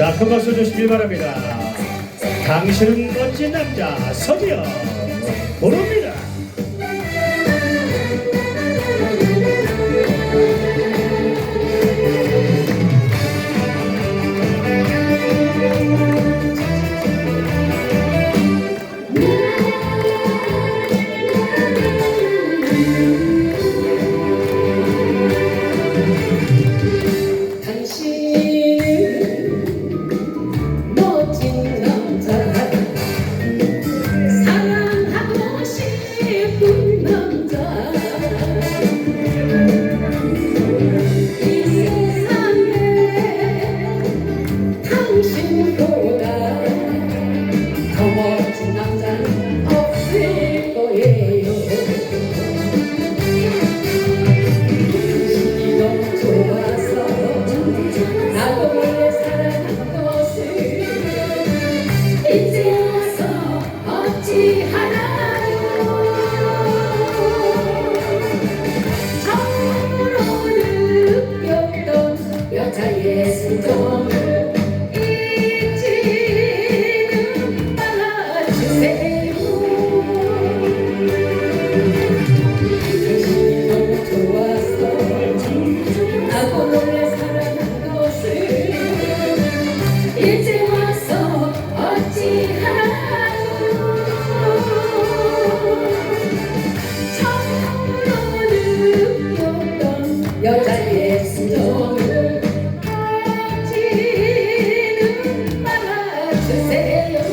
자, 큰 박수 주시길 바랍니다. 당신은 멋진 남자, 서지영. 부릅니다. 이제 와서 어찌하오 처음으로 느꼈던 여자의 수정을 하지는 말아주세요